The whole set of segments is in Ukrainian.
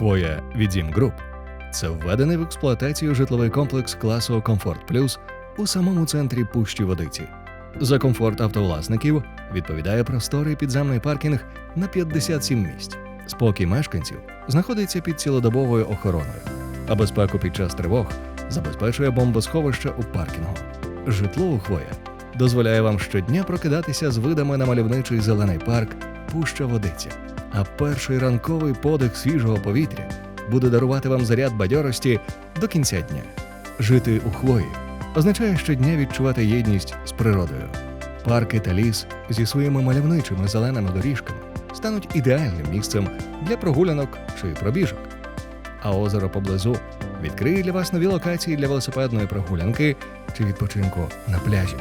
Хвоя від Груп це введений в експлуатацію житловий комплекс класу Комфорт Плюс у самому центрі Пущі Водиці. За комфорт автовласників відповідає просторий підземний паркінг на 57 місць. Спокій мешканців знаходиться під цілодобовою охороною, а безпеку під час тривог забезпечує бомбосховище у паркінгу. Житло у Хвоя дозволяє вам щодня прокидатися з видами на мальовничий зелений парк Пуща Водиця. А перший ранковий подих свіжого повітря буде дарувати вам заряд бадьорості до кінця дня. Жити у хвої означає щодня відчувати єдність з природою. Парки та ліс зі своїми мальовничими зеленими доріжками стануть ідеальним місцем для прогулянок чи пробіжок. А озеро поблизу відкриє для вас нові локації для велосипедної прогулянки чи відпочинку на пляжі.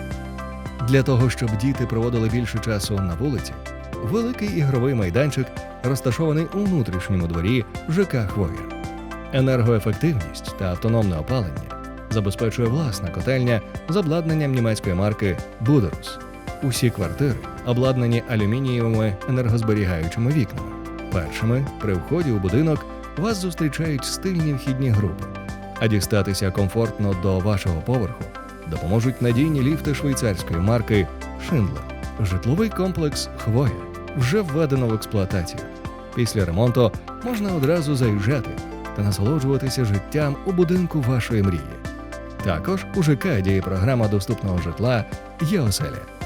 Для того, щоб діти проводили більше часу на вулиці, великий ігровий майданчик розташований у внутрішньому дворі ЖК Хвоя. Енергоефективність та автономне опалення забезпечує власна котельня з обладнанням німецької марки Buderus. Усі квартири обладнані алюмінієвими енергозберігаючими вікнами. Першими при вході у будинок вас зустрічають стильні вхідні групи, а дістатися комфортно до вашого поверху допоможуть надійні ліфти швейцарської марки Шиндлер. Житловий комплекс Хвоя вже введено в експлуатацію. Після ремонту можна одразу заїжджати та насолоджуватися життям у будинку вашої мрії. Також у ЖК діє програма доступного житла «Є оселя».